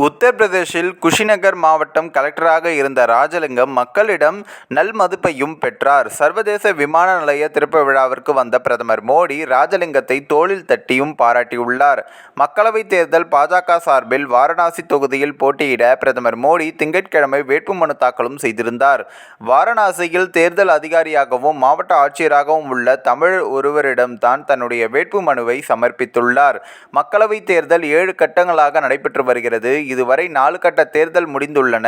உத்தரப்பிரதேசில் குஷிநகர் மாவட்டம் கலெக்டராக இருந்த ராஜலிங்கம் மக்களிடம் நல்மதிப்பையும் பெற்றார். சர்வதேச விமான நிலைய திறப்பு விழாவிற்கு வந்த பிரதமர் மோடி ராஜலிங்கத்தை தோளில் தட்டியும் பாராட்டியுள்ளார். மக்களவைத் தேர்தல் பாஜக சார்பில் வாரணாசி தொகுதியில் போட்டியிட பிரதமர் மோடி திங்கட்கிழமை வேட்புமனு தாக்கலும் செய்திருந்தார். வாரணாசியில் தேர்தல் அதிகாரியாகவும் மாவட்ட ஆட்சியராகவும் உள்ள தமிழ் ஒருவரிடம்தான் தன்னுடைய வேட்புமனுவை சமர்ப்பித்துள்ளார். மக்களவைத் தேர்தல் ஏழு கட்டங்களாக நடைபெற்று வருகிறது. இதுவரை நாலு கட்ட தேர்தல் முடிந்துள்ளன.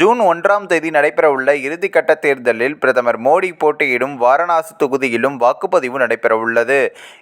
ஜூன் ஒன்றாம் தேதி நடைபெறவுள்ள இறுதி கட்ட தேர்தலில் பிரதமர் மோடி போட்டியிடும் வாரணாசி தொகுதியிலும் வாக்குப்பதிவு நடைபெறவுள்ளது.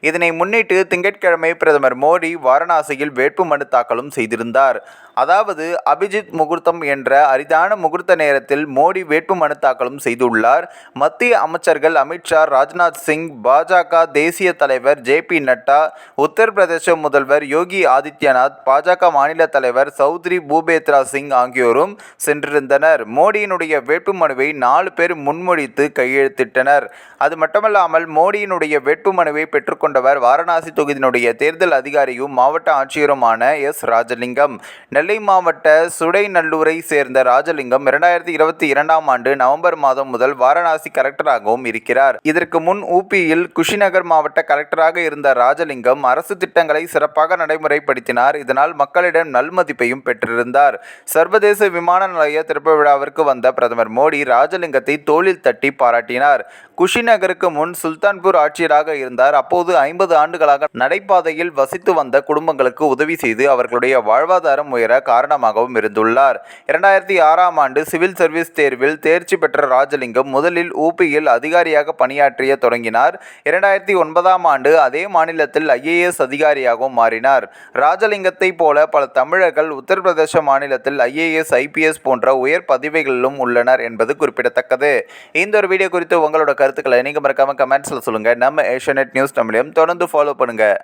இதனை முன்னிட்டு திங்கட்கிழமை பிரதமர் மோடி வாரணாசியில் வேட்புமனு தாக்கலும் செய்திருந்தார். அதாவது அபிஜித் முகூர்த்தம் என்ற அரிதான முகூர்த்த நேரத்தில் மோடி வேட்புமனு தாக்கலும் செய்துள்ளார். மத்திய அமைச்சர்கள் அமித்ஷா ராஜ்நாத் சிங் பாஜக தேசிய தலைவர் ஜே பி நட்டா உத்தரப்பிரதேச முதல்வர் யோகி ஆதித்யநாத் பாஜக மாநில தலைவர் சௌத்ரி பூபேத்ரா சிங் ஆகியோரும் சென்றிருந்தனர். மோடியினுடைய வேட்புமனுவை நாலு பேர் முன்மொழித்து கையெழுத்திட்டனர். அது மட்டுமல்லாமல் மோடியினுடைய வேட்புமனுவை பெற்றுக்கொண்டவர் வாரணாசி தொகுதியினுடைய தேர்தல் அதிகாரியும் மாவட்ட ஆட்சியருமான எஸ். ராஜலிங்கம். நெல்லை மாவட்ட சுடைநல்லூரை சேர்ந்த ராஜலிங்கம் இரண்டாயிரத்தி இருபத்தி இரண்டாம் ஆண்டு நவம்பர் மாதம் முதல் வாரணாசி கலெக்டராகவும் இருக்கிறார். இதற்கு முன் ஊபியில் குஷிநகர் மாவட்ட கலெக்டராக இருந்த ராஜலிங்கம் அரசு திட்டங்களை சிறப்பாக நடைமுறைப்படுத்தினார். இதனால் மக்களிடம் நல்மதிப்பையும் பெற்றிருந்தார். சர்வதேச விமான நிலைய திறப்பு விழாவிற்கு வந்த பிரதமர் மோடி ராஜலிங்கத்தை தோளில் தட்டி பாராட்டினார். குஷிநகருக்கு முன் சுல்தான்பூர் ஆட்சியராக இருந்தார். அப்போது ஐம்பது ஆண்டுகளாக நடைபாதையில் வசித்து வந்த குடும்பங்களுக்கு உதவி செய்து அவர்களுடைய வாழ்வாதாரம் உயர காரணமாகவும் இருந்துள்ளார். இரண்டாயிரத்தி ஆறாம் ஆண்டு சிவில் சர்வீஸ் தேர்வில் தேர்ச்சி பெற்ற ராஜலிங்கம் முதலில் ஊபியில் அதிகாரியாக பணியாற்றிய தொடங்கினார். இரண்டாயிரத்தி ஒன்பதாம் ஆண்டு அதே மாநிலத்தில் ஐஏஎஸ் அதிகாரியாகவும் மாறினார். ராஜலிங்கத்தை போல பல தமிழர்கள் உத்தரப்பிரதேச மாநிலத்தில் ஐஏஎஸ் ஐபிஎஸ் போன்ற உயர் பதவிகளிலும் உள்ளனர் என்பது குறிப்பிடத்தக்கது. இந்த ஒரு வீடியோ குறித்து உங்களோட கருத்துக்களை நீங்கள் மறக்காமல் கமெண்ட்ஸில் சொல்லுங்கள் நம்ம ஏஷியநெட் நியூஸ் நம்மளையும் தொடர்ந்து ஃபாலோ பண்ணுங்கள்